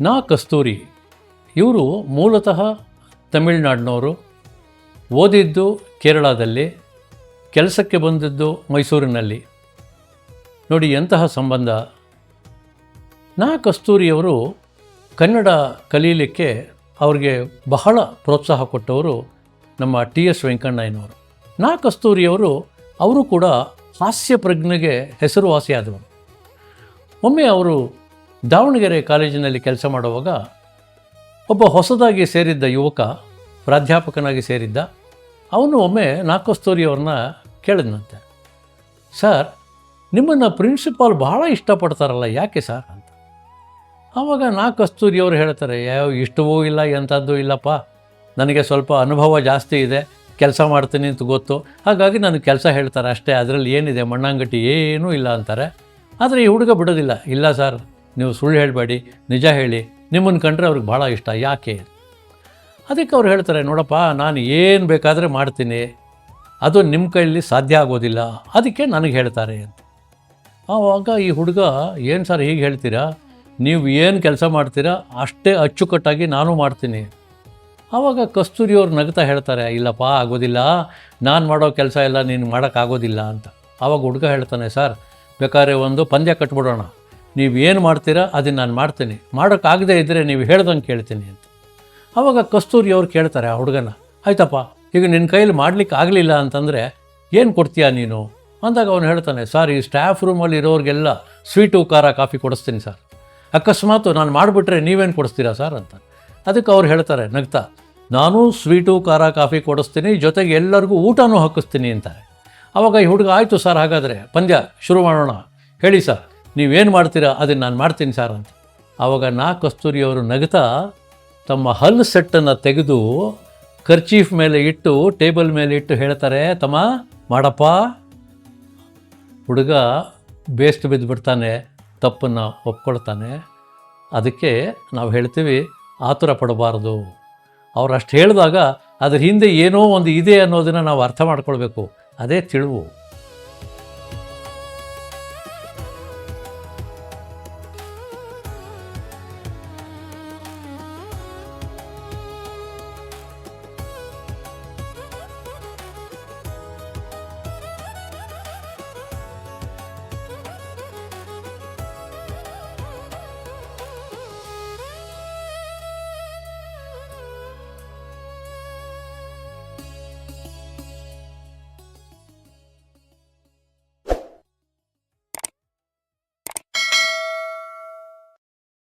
ನಾ ಕಸ್ತೂರಿ. ಇವರು ಮೂಲತಃ ತಮಿಳುನಾಡಿನವರು. ಓದಿದ್ದು ಕೇರಳದಲ್ಲಿ, ಕೆಲಸಕ್ಕೆ ಬಂದಿದ್ದು ಮೈಸೂರಿನಲ್ಲಿ. ನೋಡಿ ಎಂತಹ ಸಂಬಂಧ. ನಾ ಕಸ್ತೂರಿಯವರು ಕನ್ನಡ ಕಲೀಲಿಕ್ಕೆ ಅವ್ರಿಗೆ ಬಹಳ ಪ್ರೋತ್ಸಾಹ ಕೊಟ್ಟವರು ನಮ್ಮ ಟಿ ಎಸ್ ವೆಂಕಣ್ಣಯ್ಯನವರು. ನಾ ಕಸ್ತೂರಿಯವರು ಅವರು ಕೂಡ ಹಾಸ್ಯ ಪ್ರಜ್ಞೆಗೆ ಹೆಸರುವಾಸಿಯಾದವರು. ಒಮ್ಮೆ ಅವರು ದಾವಣಗೆರೆ ಕಾಲೇಜಿನಲ್ಲಿ ಕೆಲಸ ಮಾಡುವಾಗ ಒಬ್ಬ ಹೊಸದಾಗಿ ಸೇರಿದ್ದ ಯುವಕ, ಪ್ರಾಧ್ಯಾಪಕನಾಗಿ ಸೇರಿದ್ದ, ಅವನು ಒಮ್ಮೆ ನಾಲ್ಕಸ್ತೂರಿಯವ್ರನ್ನ ಕೇಳಿದ್ನಂತೆ. ಸರ್, ನಿಮ್ಮನ್ನು ಪ್ರಿನ್ಸಿಪಾಲ್ ಬಹಳ ಇಷ್ಟಪಡ್ತಾರಲ್ಲ, ಯಾಕೆ ಸರ್? ಅಂತ. ಆವಾಗ ನಾ ಕಸ್ತೂರಿಯವರು ಹೇಳ್ತಾರೆ ಯಾವ ಇಷ್ಟವೂ ಇಲ್ಲ, ಎಂಥದ್ದು ಇಲ್ಲಪ್ಪ. ನನಗೆ ಸ್ವಲ್ಪ ಅನುಭವ ಜಾಸ್ತಿ ಇದೆ, ಕೆಲಸ ಮಾಡ್ತೀನಿ ಅಂತ ಗೊತ್ತು. ಹಾಗಾಗಿ ನಾನು ಕೆಲಸ ಹೇಳ್ತಾರೆ, ಅಷ್ಟೇ. ಅದರಲ್ಲಿ ಏನಿದೆ ಮಣ್ಣಂಗಟ್ಟಿ ಏನೂ ಇಲ್ಲ ಅಂತಾರೆ. ಆದರೆ ಈ ಹುಡುಗ ಬಿಡೋದಿಲ್ಲ. ಇಲ್ಲ ಸರ್ ನೀವು ಸುಳ್ಳು ಹೇಳಬೇಡಿ, ನಿಜ ಹೇಳಿ. ನಿಮ್ಮನ್ನು ಕಂಡ್ರೆ ಅವ್ರಿಗೆ ಭಾಳ ಇಷ್ಟ, ಯಾಕೆ? ಅದಕ್ಕೆ ಅವ್ರು ಹೇಳ್ತಾರೆ, ನೋಡಪ್ಪ, ನಾನು ಏನು ಬೇಕಾದರೆ ಮಾಡ್ತೀನಿ. ಅದು ನಿಮ್ಮ ಕೈಯಲ್ಲಿ ಸಾಧ್ಯ ಆಗೋದಿಲ್ಲ. ಅದಕ್ಕೆ ನನಗೆ ಹೇಳ್ತಾರೆ ಅಂತ. ಆವಾಗ ಈ ಹುಡುಗ, ಏನು ಸರ್ ಹೀಗೆ ಹೇಳ್ತೀರಾ? ನೀವು ಏನು ಕೆಲಸ ಮಾಡ್ತೀರಾ? ಅಷ್ಟೇ ಅಚ್ಚುಕಟ್ಟಾಗಿ ನಾನು ಮಾಡ್ತೀನಿ. ಆವಾಗ ಕಸ್ತೂರಿಯವ್ರು ನಗ್ತಾ ಹೇಳ್ತಾರೆ, ಇಲ್ಲಪ್ಪ, ಆಗೋದಿಲ್ಲ. ನಾನು ಮಾಡೋ ಕೆಲಸ ಎಲ್ಲ ನೀನು ಮಾಡೋಕ್ಕಾಗೋದಿಲ್ಲ ಅಂತ. ಆವಾಗ ಹುಡುಗ ಹೇಳ್ತಾನೆ, ಸರ್, ಬೇಕಾದ್ರೆ ಒಂದು ಪಂದ್ಯ ಕಟ್ಬಿಡೋಣ. ನೀವು ಏನು ಮಾಡ್ತೀರಾ, ಅದನ್ನು ನಾನು ಮಾಡ್ತೀನಿ. ಮಾಡೋಕ್ಕಾಗದೇ ಇದ್ದರೆ ನೀವು ಹೇಳ್ದಂಗೆ ಕೇಳ್ತೀನಿ ಅಂತ. ಆವಾಗ ಕಸ್ತೂರಿಯವ್ರು ಕೇಳ್ತಾರೆ ಆ ಹುಡುಗನ, ಆಯ್ತಪ್ಪ, ಈಗ ನಿನ್ನ ಕೈಯಲ್ಲಿ ಮಾಡ್ಲಿಕ್ಕೆ ಆಗಲಿಲ್ಲ ಅಂತಂದರೆ ಏನು ಕೊಡ್ತೀಯಾ ನೀನು? ಅಂದಾಗ ಅವನು ಹೇಳ್ತಾನೆ, ಸರ್, ಈ ಸ್ಟಾಫ್ ರೂಮಲ್ಲಿ ಇರೋರಿಗೆಲ್ಲ ಸ್ವೀಟು ಖಾರ ಕಾಫಿ ಕೊಡಿಸ್ತೀನಿ ಸರ್. ಅಕಸ್ಮಾತ್ ನಾನು ಮಾಡಿಬಿಟ್ರೆ ನೀವೇನು ಕೊಡಿಸ್ತೀರಾ ಸರ್? ಅಂತ. ಅದಕ್ಕೆ ಅವ್ರು ಹೇಳ್ತಾರೆ, ನಗ್ತಾ, ನಾನು ಸ್ವೀಟು ಖಾರ ಕಾಫಿ ಕೊಡಿಸ್ತೀನಿ, ಜೊತೆಗೆ ಎಲ್ಲರಿಗೂ ಊಟನೂ ಹಾಕಿಸ್ತೀನಿ ಅಂತಾರೆ. ಆವಾಗ ಈ ಹುಡುಗ, ಆಯಿತು ಸರ್, ಹಾಗಾದರೆ ಪಂದ್ಯ ಶುರು ಮಾಡೋಣ. ಹೇಳಿ ಸರ್. ನೀವೇನು ಮಾಡ್ತೀರಾ? ಅದನ್ನು ನಾನು ಮಾಡ್ತೀನಿ ಸರ್ ಅಂತ. ಆವಾಗ ನಾ ಕಸ್ತೂರಿಯವರು ನಗ್ತಾ ತಮ್ಮ ಹಲ್ಲು ಸೆಟ್ಟನ್ನು ತೆಗೆದು ಕರ್ಚೀಫ್ ಮೇಲೆ ಇಟ್ಟು, ಟೇಬಲ್ ಮೇಲೆ ಇಟ್ಟು ಹೇಳ್ತಾರೆ, ತಮ್ಮ ಮಾಡಪ್ಪ. ಹುಡುಗ ಬೇಸ್ಟ್ ಬಿದ್ದುಬಿಡ್ತಾನೆ ತಪ್ಪನ್ನು ಒಪ್ಕೊಳ್ತಾನೆ. ಅದಕ್ಕೆ ನಾವು ಹೇಳ್ತೀವಿ, ಆತುರ ಪಡಬಾರ್ದು. ಅವ್ರು ಹೇಳಿದಾಗ ಅದ್ರ ಹಿಂದೆ ಏನೋ ಒಂದು ಇದೆ ಅನ್ನೋದನ್ನು ನಾವು ಅರ್ಥ ಮಾಡ್ಕೊಳ್ಬೇಕು. ಅದೇ ತಿಳಿವು.